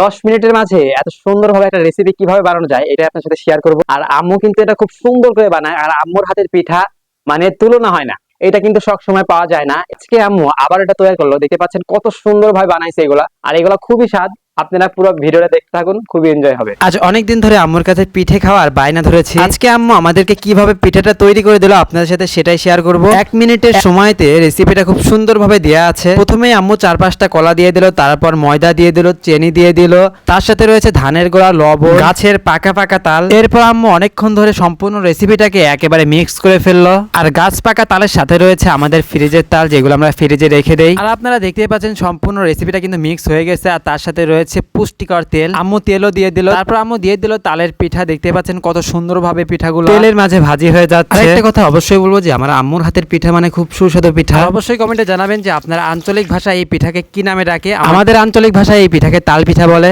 দশ মিনিটের মাঝে এত সুন্দর ভাবে একটা রেসিপি কীভাবে বানানো যায়, এটা আপনার সাথে শেয়ার করব। আর আম্মু কিন্তু এটা খুব সুন্দর করে বানায়, আর আম্মুর হাতের পিঠা মানে তুলনা হয় না। এটা কিন্তু সব সময় পাওয়া যায় না। আজকে আম্মু আবার এটা তৈরি করল, দেখতে পাচ্ছেন কত সুন্দর ভাবে বানাইছে এগুলা, আর এগুলা খুবই স্বাদ। আপনারা পুরো ভিডিওটা দেখতে থাকুন, খুবই এনজয় হবে। আজ অনেক দিন ধরে আম্মুর কাছে পিঠে খাওয়ার বায়না ধরেছি। আজকে আম্মু আমাদেরকে কীভাবে পিঠাটা তৈরি করে দিল আপনাদের সাথে সেটাই শেয়ার করব। এক মিনিটের সময়তে রেসিপিটা খুব সুন্দরভাবে দেওয়া আছে। প্রথমেই আম্মু চার পাঁচটা কলা দিয়ে দিল, তারপর ময়দা দিয়ে দিল, চেনি দিয়ে দিল। তার সাথে রয়েছে ধানের গোড়া, লবণ, গাছের পাকা পাকা তাল। এরপর আম্মু অনেকক্ষণ ধরে সম্পূর্ণ রেসিপিটাকে একেবারে মিক্স করে ফেলল। আর গাছ পাকা তালের সাথে রয়েছে আমাদের ফ্রিজের তাল, যেগুলো আমরা ফ্রিজে রেখে দেই। আর আপনারা দেখতেই পাচ্ছেন, সম্পূর্ণ রেসিপিটা কিন্তু মিক্স হয়ে গেছে। আর তার সাথে রয়েছে পুষ্টিকর তেল। আম্মু তেলও দিয়ে দিল। তারপর আম্মু দিয়ে দিল তালের পিঠা। দেখতে পাচ্ছেন কত সুন্দরভাবে পিঠাগুলো। তেলের মাঝে ভাজি হয়ে যাচ্ছে। একটা কথা অবশ্যই বলব যে আমার আম্মুর হাতের পিঠা মানে খুব সুস্বাদু পিঠা। অবশ্যই কমেন্টে জানাবেন যে আপনারা আঞ্চলিক ভাষায় এই পিঠাকে কি নামে ডাকে? আমাদের আঞ্চলিক ভাষায় এই পিঠাকে তাল পিঠা বলে।